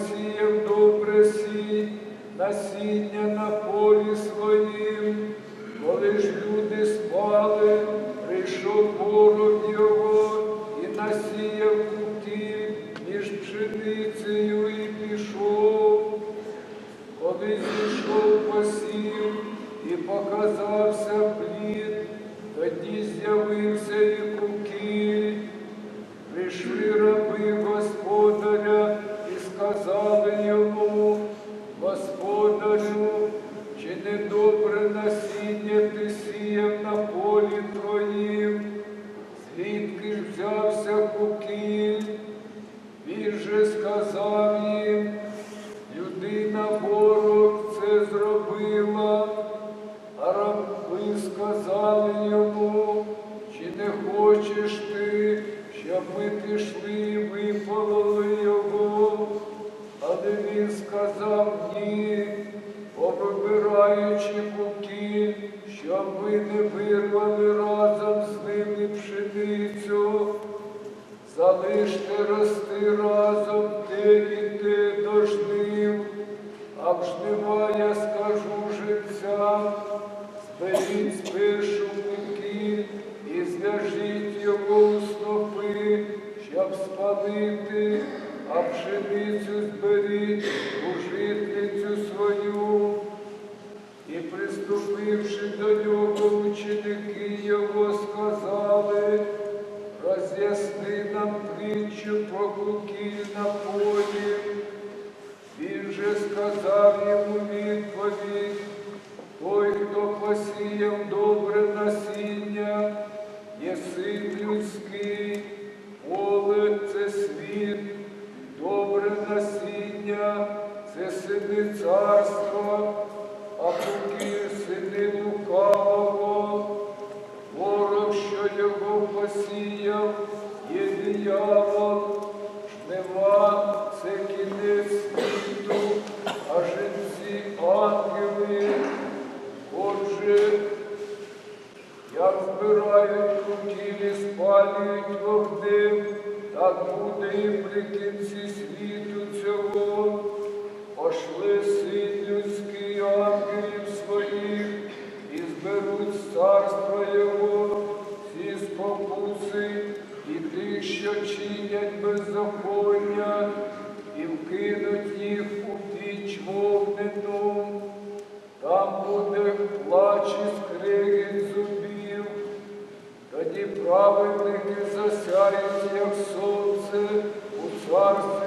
посіяв добре сій, насіння на полі своїм, коли ж люди спали, прийшов ворог його. Щоб ми пішли і випололи його? Але він сказав ні, повибираючи куки, щоб ви не вирвали разом з ними пшеницю. Залиште рости разом те і те до жнив, а в жнива пшеницю зберіть у житницю свою. І приступивши до нього, ученики його сказали, роз'ясни нам притчу про кукіль на полі. Він же сказав йому відповідь, той, хто посіяв добре насіння, є син людський, поле це світ, це сини царства, а кукіль сини лукавого. Ворог, що його посіяв, є диявол, жнива це кінець світу, а жінці ангели. Отже, як збирають кутілі, спалюють вогнем, так буде і при кінці світу цього пошли син людський ангелів своїх, і зберуть з Його, всі спокуси і тих, що чинять беззаконня, і вкинуть їх у піч вогнену. Там буде плач і скригіт зубів, тоді праведники засяють, як сонце у царстві.